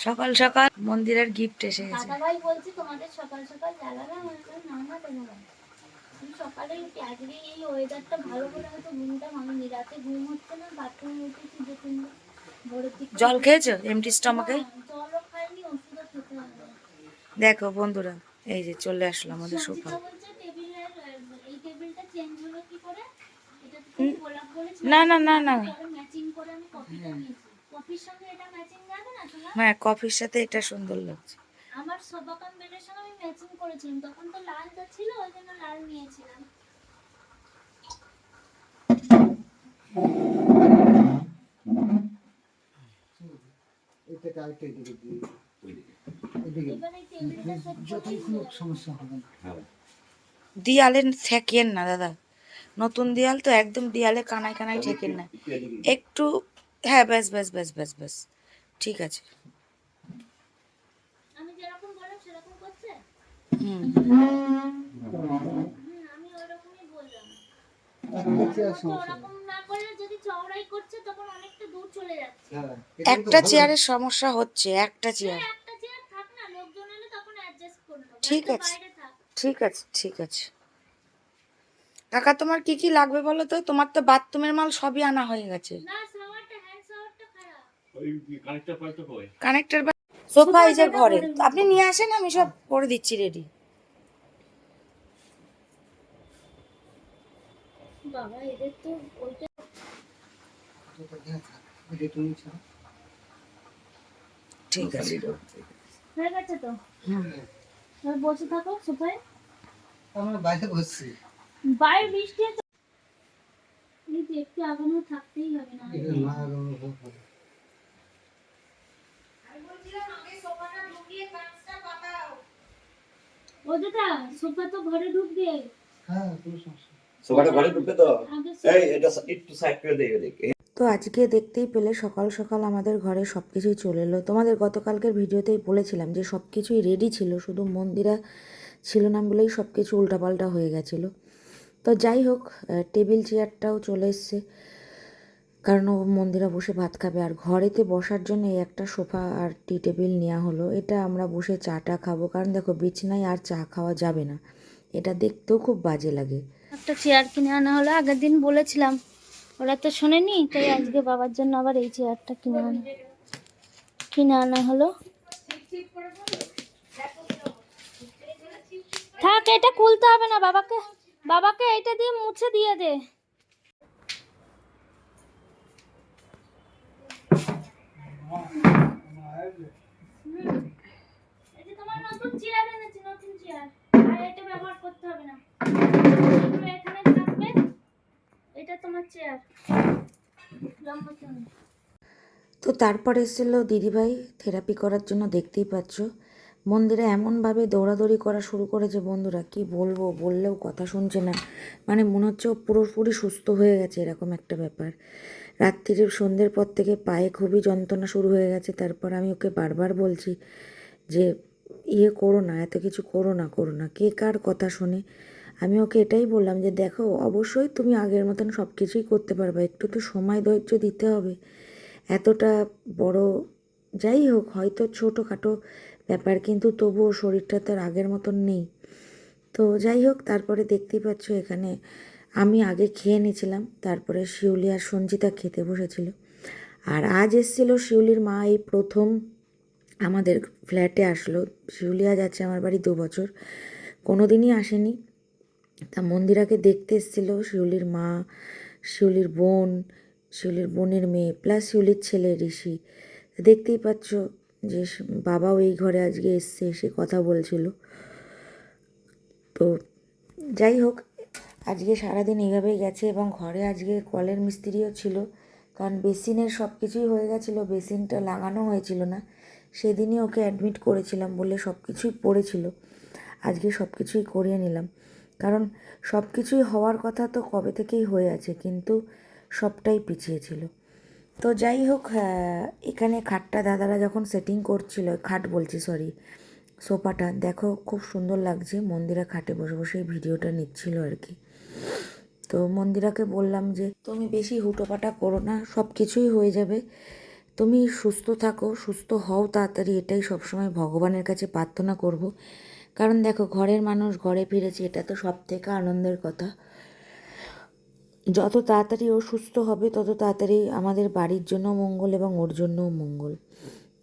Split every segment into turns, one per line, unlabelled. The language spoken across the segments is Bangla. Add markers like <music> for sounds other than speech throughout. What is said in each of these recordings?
সকাল সকাল মন্দিরের গিফট এসে গেছে।
বলছি তোমাদের সকাল সকাল না সকালে উঠি আজকে এই ওয়েদারটা ভালো করে হয়তো ঘুমটা ভাঙিনি রাতে ঘুম হচ্ছে না বাথরুমে উঠেছি তিনবার
জল খেয়েছো? এমটি স্টমাকে
না, জলও খাইনি ওষুধও খেতে
দেখো বন্ধুরা এই যে চলে আসলো আমাদের সোফা। না না না না।
কপির সঙ্গে এটা ম্যাচিং
হ্যাঁ কফির সাথে এটা সুন্দর লাগছে।
আমার বেডের সঙ্গে আমি ম্যাচিং করেছিলাম। তখন তো লালটা ছিল ওই জন্য লাল নিয়েছিলাম।
দিয়ালে ঠেকেন না দাদা। নতুন দিয়াল তো একদম দিয়ালে কানায় কানায় ঠেকেন না। একটু হ্যাঁ ব্যাস ব্যাস ব্যাস ব্যাস ব্যাস। ঠিক আছে।
আমি যেরকম বললাম সেরকম করছে?
হুম।
আমি ওরকমই বললাম। চলে যাচ্ছে।
হ্যাঁ
একটা চেয়ারের সমস্যা হচ্ছে একটা চেয়ার।
একটা চেয়ার থাক না লোকজন এলে তখন অ্যাডজাস্ট করে নেব
ঠিক আছে। ঠিক আছে ঠিক আছে। কাকা তোমার কি কি লাগবে বলো তো? তোমার তো বাথরুমের মাল সবই আনা হয়ে গেছে।
না শাওয়ারটা হ্যান্ড শাওয়ারটা খারাপ
ওই কানেক্টর পাল্টা কই?
কানেক্টর সোফা এই যে ঘরে। আপনি নিয়ে আসেন আমি সব করে দিচ্ছি রেডি
বাবা এদের তো
ঠিক আছে।
হয়ে গেছে তো? এবার বসে থাকো সোফায়।
আমরা বাইরে বসছি।
বাইরে বৃষ্টি আছে এই আগানো থাকতেই হবে না
এটা না আগানো খুব ভালো
ও দাদা সোফা তো ঘরে ঢুকবে।
হ্যাঁ কোনো সমস্যা
সোফাটা ঘরে ঢুকবে তো? এই এটা একটু সাইড করে দিয়ে দেখে।
তো আজকে দেখতেই পেলে সকাল সকাল আমাদের ঘরে সব কিছুই চলে এলো। তোমাদের গতকালকের ভিডিওতেই বলেছিলাম যে সব কিছুই রেডি ছিল শুধু মন্দিরা ছিল না বলেই সব কিছু উল্টাপাল্টা হয়ে গেছিল। তো যাই হোক টেবিল চেয়ারটাও চলে এসছে। কারণ ও মন্দিরা বসে ভাত খাবে। আর ঘরেতে বসার জন্য এই একটা সোফা আর টি টেবিল নেওয়া হলো। এটা আমরা বসে চাটা খাব। কারণ দেখো, বিছনায় আর চা খাওয়া যাবে না। এটা দেখতেও খুব বাজে লাগে।
একটা চেয়ার কিনে আনা হলো। আগের দিন বলেছিলাম। ওরা তো শোনেনি, তাই আজকে বাবার জন্য আবার এই চেয়ারটা কিনে আনা কিনে আনা হলো। থাক, এটা খুলতে হবে না বাবাকে। বাবাকে এটা দিয়ে মুছে দিয়ে দে এই যে
তো তারপর এসেছিল দিদিভাই থেরাপি করার জন্য দেখতেই পাচ্ছ। মন্দিরে এমনভাবে দৌড়াদৌড়ি করা শুরু করেছে বন্ধুরা, কি বলব? বললেও কথা শুনছে না। মানে মনে হচ্ছে পুরোপুরি সুস্থ হয়ে গেছে, এরকম একটা ব্যাপার। রাত্রির সন্ধ্যের পর থেকে পায়ে খুবই যন্ত্রণা শুরু হয়ে গেছে। তারপর আমি ওকে বারবার বলছি যে ইয়ে করো না, এত কিছু করো না করো না। কে কার কথা শোনে? আমি ওকে এটাই বললাম যে, দেখো, অবশ্যই তুমি আগের মতন সব কিছুই করতে পারবে। একটু তো সময় ধৈর্য দিতে হবে। এতটা বড় যাই হোক, হয়তো ছোটোখাটো ব্যাপার, কিন্তু তবুও শরীরটা তো আর আগের মতন নেই। তো যাই হোক, তারপরে দেখতেই পাচ্ছ এখানে আমি আগে খেয়ে নিয়েছিলাম, তারপরে শিউলি আর সঞ্জিতা খেতে বসেছিল। আর আজ এসেছিল শিউলির মা, এই প্রথম আমাদের ফ্ল্যাটে আসলো। শিউলি আজ আছে আমার বাড়ি দু বছর কোনো দিনই আসেনি। তা মন্দিরাকে দেখতে এসেছিল শিউলির মা, শিউলির বোন, শিউলির বোনের মেয়ে, প্লাস শিউলির ছেলে ঋষি। দেখতেই পাচ্ছ যে বাবাও এই ঘরে আজকে এসছে, এসে কথা বলছিল। তো যাই হোক আজকে সারাদিন এইভাবেই গেছে এবং ঘরে আজকে কলের মিস্ত্রিও ছিল। কারণ বেসিনের সব কিছুই হয়ে গেছিল, বেসিনটা লাগানো হয়েছিল না। সেদিনই ওকে অ্যাডমিট করেছিলাম বলে সব কিছুই পড়েছিল। আজকে সব কিছুই করিয়ে নিলাম। কারণ সব কিছুই হওয়ার কথা তো কবে থেকেই হয়ে আছে, কিন্তু সবটাই পিছিয়ে ছিল। তো যাই হোক এখানে খাটটা দাদারা যখন সেটিং করছিল, খাট বলছি সরি সোফাটা। দেখো, খুব সুন্দর লাগছে। মন্দিরা খাটে বসে বসে ভিডিওটা নিচ্ছিল আর কি। তো মন্দিরাকে বললাম যে, তুমি বেশি হুটোপাটা করো না সব কিছুই হয়ে যাবে। তুমি সুস্থ থাকো, সুস্থ হও তাড়াতাড়ি। এটাই সবসময় ভগবানের কাছে প্রার্থনা করব। কারণ দেখো, ঘরের মানুষ ঘরে ফিরেছে, এটা তো সব থেকে আনন্দের কথা। যত তাড়াতাড়ি ও সুস্থ হবে, তত তাড়াতাড়ি আমাদের বাড়ির জন্য মঙ্গল এবং ওর জন্যও মঙ্গল।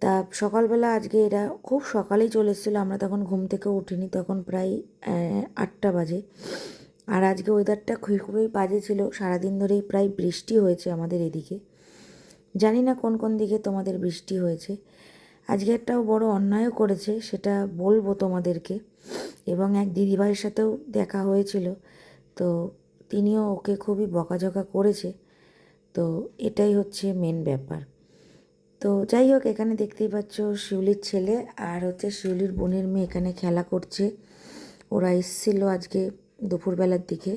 তা সকালবেলা আজকে এরা খুব সকালেই চলে এসেছিল, আমরা তখন ঘুম থেকে উঠিনি তখন প্রায় আটটা বাজে। আর আজকে ওয়েদারটা খুবই খুবই বাজে ছিল, সারাদিন ধরেই প্রায় বৃষ্টি হয়েছে আমাদের এদিকে। জানি না কোন কোন দিকে তোমাদের বৃষ্টি হয়েছে। আজকে একটাও বড় অন্যায়ও করেছে, সেটা বলব তোমাদেরকে। এবং এক দিদিভাইয়ের সাথেও দেখা হয়েছিল, তো তিনিও ওকে খুবই বকাঝকা করেছে। তো এটাই হচ্ছে মেন ব্যাপার। তো যাই হোক, এখানে দেখতেই পাচ্ছ শিউলির ছেলে আর হচ্ছে শিউলির বোনের মেয়ে এখানে খেলা করছে। ওরা এসেছিল আজকে দুপুরবেলার দিকে।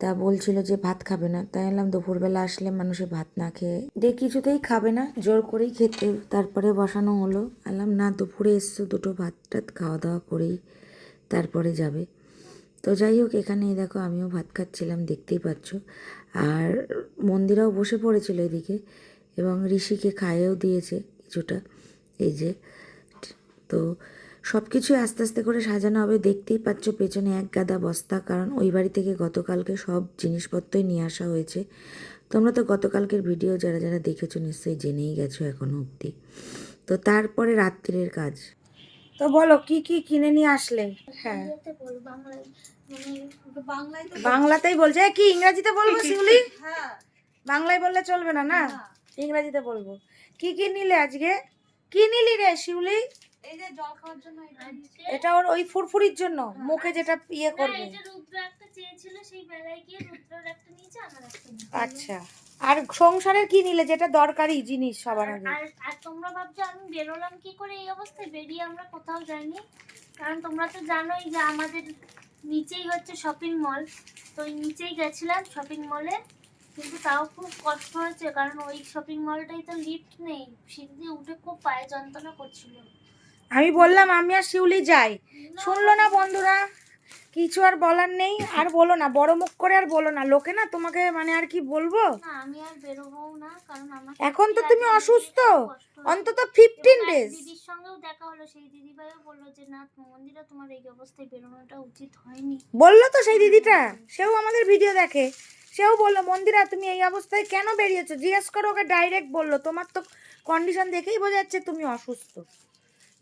তা বলছিল যে ভাত খাবে না। তাই এলাম দুপুরবেলা আসলে মানুষে ভাত না খেয়ে দিয়ে কিছুতেই খাবে না। জোর করেই খেতে। তারপরে বসানো হলো। আলাম না, দুপুরে এসছো, দুটো ভাত টাত খাওয়া দাওয়া করেই তারপরে যাবে। তো যাই হোক এখানে দেখো আমিও ভাত খাচ্ছিলাম, দেখতেই পাচ্ছ। আর মন্দিরাও বসে পড়েছিল এদিকে। এবং ঋষিকে খাইয়েও দিয়েছে কিছুটা। এই যে তো সব কিছুই আস্তে আস্তে করে সাজানো হবে। দেখতেই পাচ্ছ পেছনে এক গাদা বস্তা কারণ ওই বাড়ি থেকে গতকালকে সব জিনিসপত্রই নিয়ে আসা হয়েছে। তোমরা তো গতকালকের ভিডিও যারা যারা দেখেছ নিশ্চয়ই জেনেই গেছো এখনও অবধি। তো তারপরে রাত্রির কাজ। তো বলো কি কি কিনে নিয়ে আসলে? হ্যাঁ।
মানে বাংলায় তো
বাংলাতেই বলছে। কি ইংরাজিতে বলব <laughs> শিউলি? বাংলায় বললে চলবে না না? ইংরাজিতে বলব। কি কি নিলে আজকে? কি নিলি রে শিউলি?
এই যে জল খাওয়ার জন্য এটা
ওর ওই ফুরফুরির জন্য মুখে যেটা ইয়ে করবে।
একটা নিয়েছে
আচ্ছা। আর সংসারের কি নিলে যেটা দরকারি জিনিস সবার আগে?
আর আর তোমরা ভাবছ আমি বেরোলাম কি করে এই অবস্থায়? বেরিয়ে আমরা কোথাও যাইনি। কারণ তোমরা তো জানোই যে আমাদের নিচেই হচ্ছে শপিং মল তো নিচেই গেছিলাম শপিং মলে কিন্তু তাও খুব কষ্ট হয়েছে কারণ ওই শপিং মলটাই তো লিফট নেই। সিঁড়ি দিয়ে উঠে খুব পায়ে যন্ত্রণা করছিল।
আমি বললাম আমি আর শিউলি যাই। শুনলো না বন্ধুরা? কিছু আর বলার নেই। আর বলো না বড় মুখ করে আর বলো না। লোকে না তোমাকে মানে আর কি বলব?
আমি আর বেরোবো না কারণ
এখন তো তুমি অসুস্থ। অন্তত ফিফটিন ডেজ
সঙ্গেও দেখা হলো সেই দিদিভাইও বলল যে না মন্দিরা তোমার এই অবস্থায় বেরোনোটা উচিত হয়নি।
বলল তো সেই দিদিটা সেও আমাদের ভিডিও দেখে। সেও বলল মন্দিরা তুমি এই অবস্থায় কেন বেরিয়েছো? জিজ্ঞেস করো ওকে ডাইরেক্ট বলল তোমার তো কন্ডিশন দেখেই বোঝা যাচ্ছে তুমি অসুস্থ।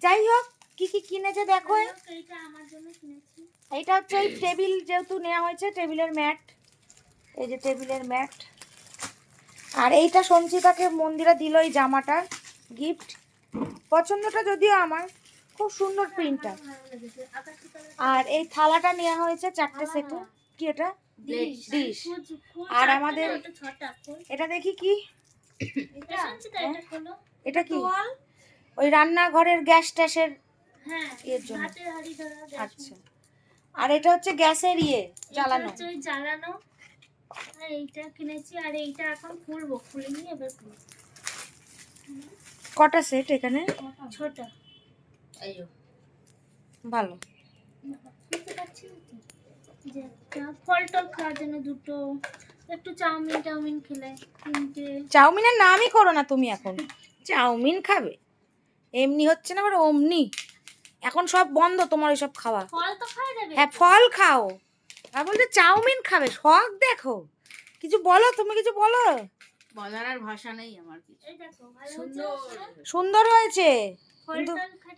যাই হোক কি কি কিনেছে দেখো।
এইটা আমার জন্য কিনেছি।
এইটা হচ্ছে ওই টেবিল যেহেতু নেওয়া হয়েছে টেবিলের ম্যাট। এই যে টেবিলের ম্যাট। আর এইটা সঞ্চিতাকে মন্দিরা দিল এই জামাটা গিফট পছন্দটা যদিও আমার খুব সুন্দর প্রিন্টটা আর এই থালাটা নেওয়া হয়েছে চারটে সেটে। কি এটা?
ডিশ
আর আমাদের- এটা দেখি কি?
এটা
কি? ওই রান্নাঘরের গ্যাস ট্যাসের
হ্যাঁ
এর জন্য। আচ্ছা। আর এটা হচ্ছে গ্যাসের ইয়ে জ্বালানো।
জ্বালানো। আর এইটা কিনেছি আর এইটা এখন খুলবো। খুলে নিয়ে এবার
কটা সেট এখানে?
ছোট।
ভালো।
দুটো। একটু চাউমিন টাউমিন খেলে তিনটে।
চাউমিনের নামই করো না তুমি এখন। চাউমিন খাবে। এমনি হচ্ছে না আবার অমনি। এখন সব বন্ধ তোমার ওইসব খাওয়া।
ফল তো খাওয়া যাবে
হ্যাঁ ফল খাও। আর বলছে চাউমিন খাবে। শখ দেখো। কিছু বলো তুমি কিছু বলো?
বলার আর ভাষা নেই আমার কিছু।
এই দেখো ভালো হচ্ছে
সুন্দর। হয়েছে। কিন্তু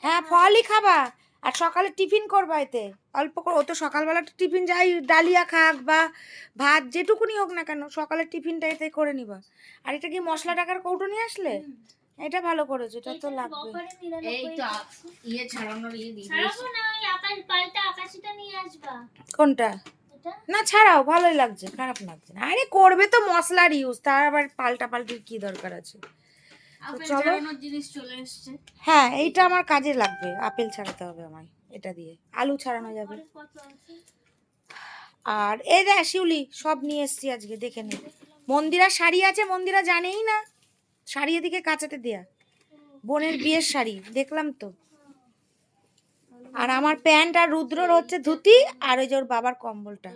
হ্যাঁ ফলই খাবা। আর সকালে টিফিন করবা এতে। অল্প করে ও তো সকালবেলা টিফিন যাই ডালিয়া খাক বা ভাত যেটুকুনি হোক না কেন সকালে টিফিনটা এতে করে নিবা। আর এটা কি মশলা টাকার কৌটো নিয়ে আসলে? এটা ভালো করেছ এটা তো লাগবে।
এই তো ইয়ে ছাড়ানোর ইয়ে দিয়ে
ছাড়াবো না আকাশ পাল্টা আকাশিটা নিয়ে আসবা।
কোনটা? না ছাড়াও ভালোই লাগছে খারাপ লাগছে না। আরে করবে তো মশলার ইউজ তার আবার পাল্টা পাল্টির কি দরকার আছে? চলো।
জিনিস চলে এসছে।
হ্যাঁ এইটা আমার কাজে লাগবে আপেল ছাড়াতে হবে আমায় এটা দিয়ে। আলু ছাড়ানো যাবে। আর এই দেখ শিউলি সব নিয়ে এসছি আজকে দেখে নে। মন্দিরা শাড়ি আছে মন্দিরা জানেই না। শাড়ি এদিকে কাচাতে দেয়া। বোনের বিয়ের শাড়ি দেখলাম তো। আর আমার প্যান্ট আর রুদ্রর হচ্ছে ধুতি আর ওই যে ওর বাবার কম্বলটা।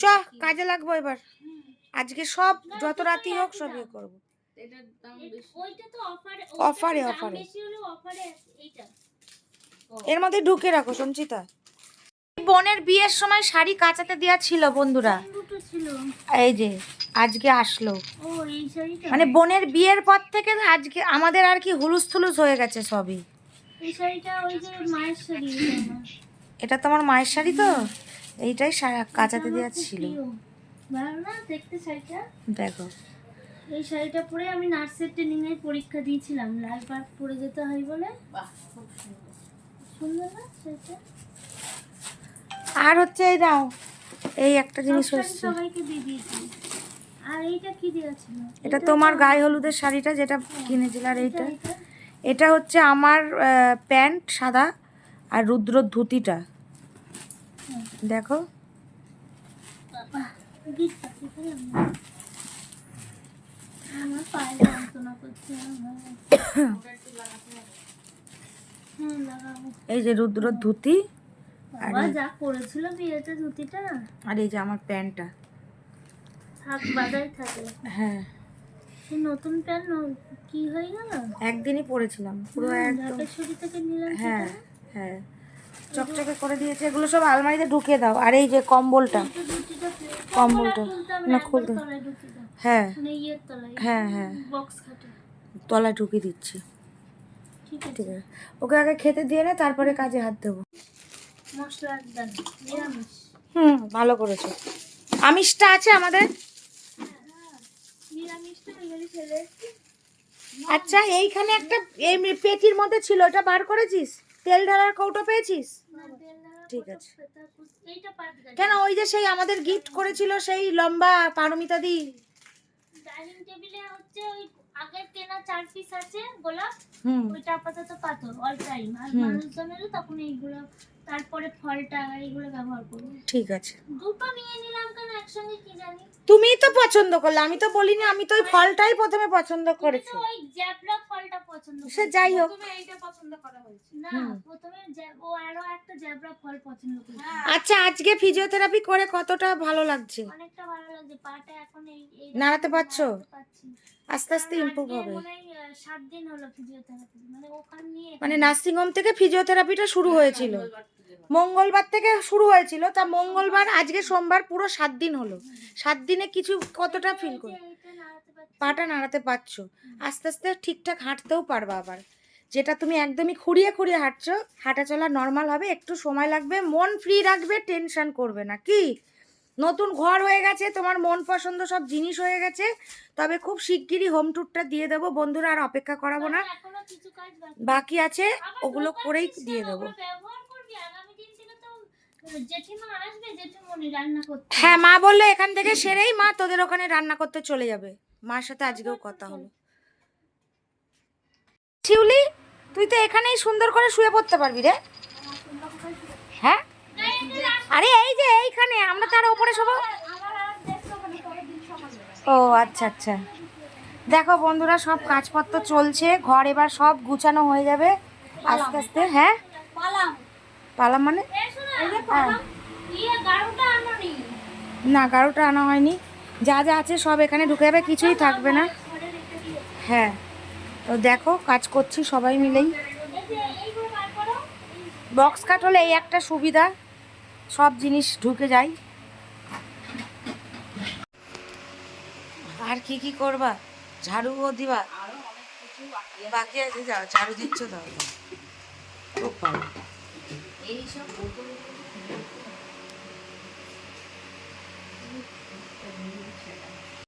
চ, কাজে লাগবো এবার। আজকে সব যত রাতি হোক সব ইয়ে করব।
অফারে অফারে।
এর মধ্যে ঢুকে রাখো, সঞ্চিতা। বোনের বিয়ের সময় শাড়ি কাচাতে দেওয়া ছিল বন্ধুরা। এই যে, আজকে আসলো। মানে বোনের বিয়ের পর থেকে আজকে আমাদের আর কি হুলুস থুলুস হয়ে গেছে সবই।
এই শাড়িটা ওই যে মায়ের শাড়ি এটা
তোমার মায়ের শাড়ি তো? এইটাই সা- কাচাতে দেওয়া ছিল।
ভালো না দেখতে শাড়িটা।
দেখো।
এই শাড়িটা পরে আমি নার্সের ট্রেনিং এর পরীক্ষা দিয়েছিলাম। লাল পাট পরে যেতে হয় বলে।
সুন্দর।
সুন্দর না শাড়িটা?
আর হচ্ছে এই দাও এই একটা জিনিস হচ্ছে।
সবাইকে দিয়ে দিয়েছি। আর এইটা কি দেওয়া ছিল?
এটা তোমার গায়ে হলুদের শাড়িটা যেটা কিনেছিল আর এইটা?
এটা
হচ্ছে আমার প্যান্ট সাদা আর রুদ্র ধুতিটা। দেখো। এই যে রুদ্র ধুতি।
বাবা যা করেছিল বিয়েতে ধুতিটা।
আর এই যে আমার প্যান্টটা।
থাক বাজাই থাকে
হ্যাঁ।
নতুন প্যান্ট কি হয়ে গেল?
একদিনই পরেছিলাম। পুরো একদম
থেকে নিলাম
হ্যাঁ হ্যাঁ। চকচকে করে দিয়েছে। এগুলো সব আলমারিতে ঢুকিয়ে দাও। আর এই যে কম্বলটা। কম্বলটা। না খুলতে হ্যাঁ।
মানে তলায়
হ্যাঁ হ্যাঁ। তলায় ঢুকিয়ে দিচ্ছি।
ঠিক আছে।
ওকে আগে খেতে দিয়ে নে তারপরে কাজে হাত দেবো। হুম ভালো করেছ। আমিষটা আছে আমাদের
নিরামিষটা ওই জন্য ফেলে এসেছি।
আচ্ছা এইখানে একটা এই পেটির মধ্যে ছিল এটা বার করেছিস? তেল ঢালার কৌটো পেয়েছিস? ঠিক আছে। কেন ওই যে সেই আমাদের গিফট করেছিল সেই লম্বা পারমিতা দি?
ডাইনিং টেবিলে হচ্ছে ওই আগের কেনা চার পিস আছে গোলাপ।
হুম।
ওইটা আপাতত পাথর অল টাইম আর
হুম।
মানুষজন এলে তখন এইগুলো তারপরে ফলটা এইগুলো ব্যবহার করব।
ঠিক আছে।
দুটো নিয়ে নিলাম কেন? একসঙ্গে কি জানি?
তুমিই তো পছন্দ করলে আমি তো বলিনি আমি তো ওই ফলটাই প্রথমে পছন্দ করেছি।
ওই ফলটা পছন্দ
সে যাই হোক।
তুমি এইটা পছন্দ করা হয়েছে।
না প্রথমে ও আরও একটা ফল পছন্দ করে
আচ্ছা আজকে ফিজিওথেরাপি করে কতটা ভালো লাগছে?
অনেকটা ভালো লাগছে পাটা এখন এই
নাড়াতে পারছ? আস্তে আস্তে ইমপ্রুভ হবে।
মনে হয়, সাত দিন হলো ফিজিওথেরাপি মানে ওখান নিয়ে
মানে নার্সিং হোম থেকে ফিজিওথেরাপিটা শুরু হয়েছিল। মঙ্গলবার থেকে শুরু হয়েছিল তা মঙ্গলবার আজকে সোমবার পুরো সাত দিন হলো। সাত দিনে কিছু কতটা ফিল করো পাটা নাড়াতে পারছ। আস্তে আস্তে ঠিকঠাক হাঁটতেও পারবা আবার। যেটা তুমি একদমই খুঁড়িয়ে খুঁড়িয়ে হাঁটছো হাঁটা চলা নর্মাল হবে একটু সময় লাগবে মন ফ্রি রাখবে টেনশন করবে না। কি? নতুন ঘর হয়ে গেছে তোমার মন পছন্দ সব জিনিস হয়ে গেছে তবে খুব শিগগিরই হোম ট্যুরটা দিয়ে দেবো। বন্ধুরা আর অপেক্ষা করাবো না।
বাকি
আছে। ওগুলো করেই দিয়ে দেবো
ওগুলো ব্যবহার করবি আগামী দিন থেকে তো জেঠিমা আসবে জেঠিমনি রান্না করতে
হ্যাঁ মা বলল এখান থেকে সেরেই মা তোদের ওখানে রান্না করতে চলে যাবে। মার সাথে আজকেও কথা হলো শিউলি তুই তো এখানেই সুন্দর করে শুয়ে পড়তে পারবি রে। হ্যাঁ? আরে এই যে এইখানে আমরা তার
দিন সকালে
ও আচ্ছা আচ্ছা। দেখো বন্ধুরা সব কাজপত্র চলছে ঘর এবার সব গুছানো হয়ে যাবে। আস্তে আস্তে হ্যাঁ?
পালাম।
পালাম মানে?
আনোনি?
না গাড়োটা আনা হয়নি। যা যা আছে সব এখানে ঢুকে যাবে কিছুই থাকবে না। হ্যাঁ তো দেখো কাজ করছি সবাই মিলেই। বক্স কাট হলে এই একটা সুবিধা সব জিনিস ঢুকে যায়। আর কি কি করবা? ঝাড়ুও দিবা? বাকি আছে যাও ঝাড়ু দিচ্ছ দাও। খুব ভালো
এইসব